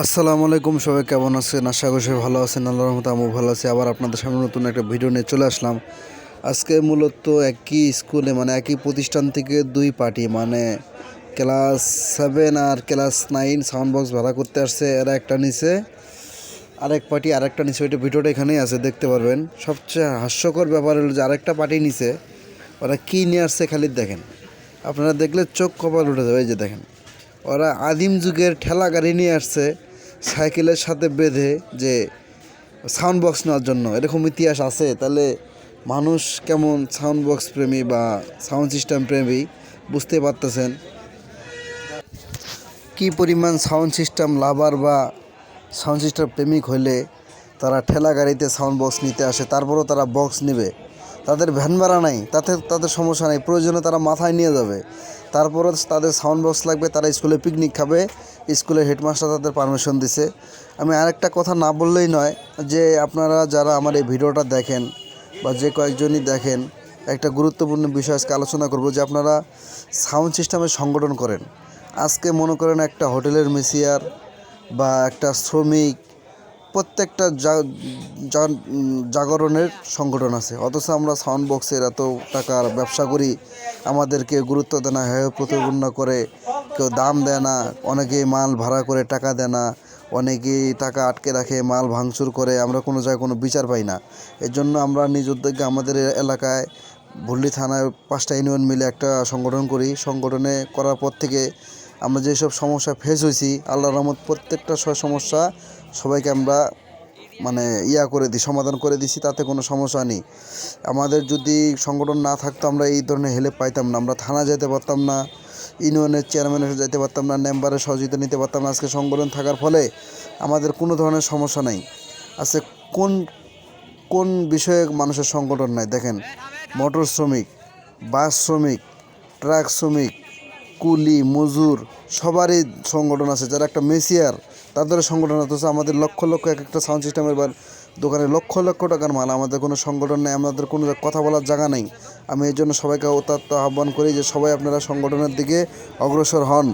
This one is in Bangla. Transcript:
আসসালামু আলাইকুম, সবাই কেমন আছেন? আশা করি সবাই ভালো আছেন, আল্লাহর রহমতে আমিও ভালো আছি। আবার আপনাদের সামনে নতুন একটা ভিডিও নিয়ে চলে আসলাম। আজকে মূলত একই স্কুলে মানে একই প্রতিষ্ঠান থেকে দুই পার্টি মানে ক্লাস সেভেন আর ক্লাস নাইন সাউন্ড বক্স ভাড়া করতে আসছে। এরা একটা নিচে আরেক পার্টি আরেকটা নিচে ওইটা ভিডিওটা এখানেই আছে, দেখতে পারবেন। সবচেয়ে হাস্যকর ব্যাপার হলো যে আরেকটা পার্টি নিচে ওরা কী নিয়ে আসছে খালি দেখেন। আপনারা দেখলে চোখ কপাল উঠে যাবে, এই যে দেখেন। ওরা আদিম যুগের ঠেলা গাড়ি নিয়ে আসছে, সাইকেলের সাথে বেঁধে যে সাউন্ড বক্স নেওয়ার জন্য। এরকম ইতিহাস আছে, তাহলে মানুষ কেমন সাউন্ড বক্স প্রেমী বা সাউন্ড সিস্টেম প্রেমী বুঝতে পারতেছেন। কি পরিমাণ সাউন্ড সিস্টেম লাভার বা সাউন্ড সিস্টেম প্রেমিক হলে তারা ঠেলা গাড়িতে সাউন্ড বক্স নিতে আসে, তারপরও তারা বক্স নেবে। তাদের ভ্যান ভাড়া নাই, তাতে তাদের সমস্যা নেই, প্রয়োজনে তারা মাথায় নিয়ে যাবে। তারপরও তাদের সাউন্ড বক্স লাগবে, তারা স্কুলে পিকনিক খাবে, স্কুলের হেডমাস্টার তাদের পারমিশন দিছে। আমি আরেকটা কথা না বললেই নয়, যে আপনারা যারা আমার এই ভিডিওটা দেখেন বা যে কয়েকজনই দেখেন, একটা গুরুত্বপূর্ণ বিষয় আজকে আলোচনা করব, যে আপনারা সাউন্ড সিস্টেমের সংগঠন করেন। আজকে মনে করেন একটা হোটেলের মেসিয়ার বা একটা শ্রমিক প্রত্যেকটা জাগরণের সংগঠন আছে। অথচ আমরা সাউন্ড বক্সের এত টাকার ব্যবসা করি, আমাদেরকে গুরুত্ব দেয় না, হেয় প্রতিপন্ন করে, কেউ দাম দেয় না, অনেকেই মাল ভাড়া করে টাকা দেয় না, অনেকেই টাকা আটকে রাখে, মাল ভাঙচুর করে, আমরা কোনো জায়গায় কোনো বিচার পাই না। এর জন্য আমরা নিজ উদ্যোগে আমাদের এলাকায় ভুল্লি থানায় পাঁচটা ইউনিয়ন মিলে একটা সংগঠন করি। সংগঠনে করার পর থেকে আমরা যেসব সমস্যা ফেস হয়েছি আল্লাহ রহমত প্রত্যেকটা সমস্যা সবাইকে আমরা মানে ইয়া করে দিই, সমাধান করে দিছি, তাতে কোনো সমস্যা নেই। আমাদের যদি সংগঠন না থাকতো, আমরা এই ধরনের হেল্প পাইতাম না। আমরা থানা যেতে পারতাম না, ইউনিয়নের চেয়ারম্যানের সাথে যেতে পারতাম না মেম্বারের সহযোগিতা নিতে পারতাম না। আজকে সংগঠন থাকার ফলে আমাদের কোনো ধরনের সমস্যা নাই। আজকে কোন কোন বিষয়ে মানুষের সংগঠন নাই? দেখেন, মোটর শ্রমিক, বাস শ্রমিক, ট্রাক শ্রমিক কুলি, মজুর, সবারই সংগঠন আছে। যারা একটা মেসিয়ার তাদের সংগঠন অথচ আমাদের লক্ষ লক্ষ এক একটা সাউন্ড সিস্টেমের বা দোকানে লক্ষ লক্ষ টাকার মাল। আমাদের কোনো সংগঠন নেই, আমাদের কোনো কথা বলার জায়গা নেই। আমি এই জন্য সবাইকে অত্যাত্ম আহ্বান করি যে সবাই আপনারা সংগঠনের দিকে অগ্রসর হন।